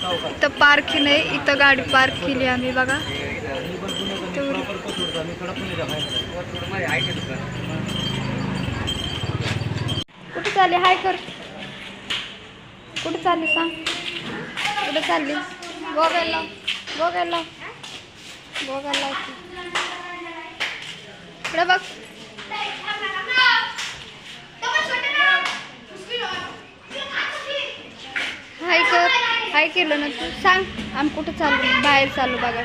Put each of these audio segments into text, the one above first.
इथं पार्किंग आहे इथं गाडी पार्क केली आम्ही बघा. कुठे चालले? हाय कर. कुठे चालली सांग? कुठे चालली? गोव्याला. गोव्याला. गोव्याला इकडे बघ हाय कर काय केलं ना तू? सांग. आम्ही कुठं चाललो? बाहेर चाललो बघा.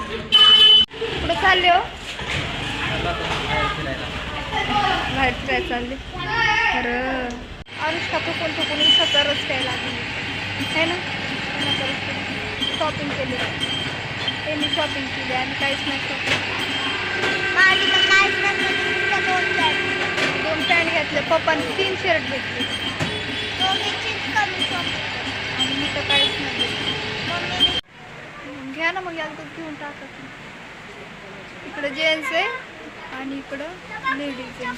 कुठं चालले हो? बाहेर काय चालले. खरं अनुष्का थुकून थुकून सतरच काय लागली. आहे ना? शॉपिंग केली. त्यांनी शॉपिंग केली आणि काहीच नाही शॉपिंग घेतले तीन शर्ट घेतले आणि मी तर काहीच नाही घेतलं. घ्या ना मग एकदा घेऊन टाका की. इकडं जेंट्स आहे आणि इकडं लेडीज़ आहे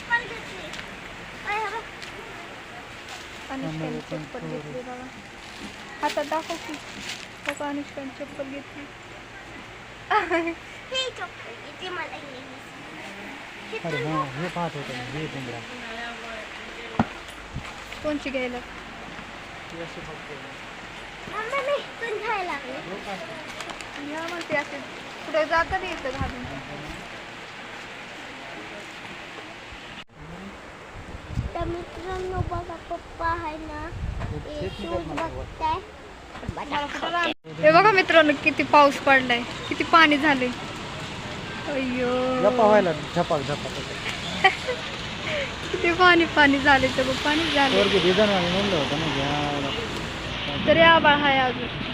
अनुष्काने चप्पल घेतली बघा हातात दाखव की। बघा अनुष्काने चप्पल घेतली? हाँ हे पाहत होतं हे पिंजरा. कोणची घ्यायला? मग ते असे पुढे जातं नाही येतं घालून तर मित्रांनो बघा पप्पा आहे ना हे शूज बघताय? हे बघा मित्रांनो किती पाऊस पडलाय किती पाणी झाले अय्यो. झपाक झपाक. किती पाणी पाणी झाले तर पाणी झाले म्हणलं होतं ना घ्या. तरी आबाळ हाय अजून.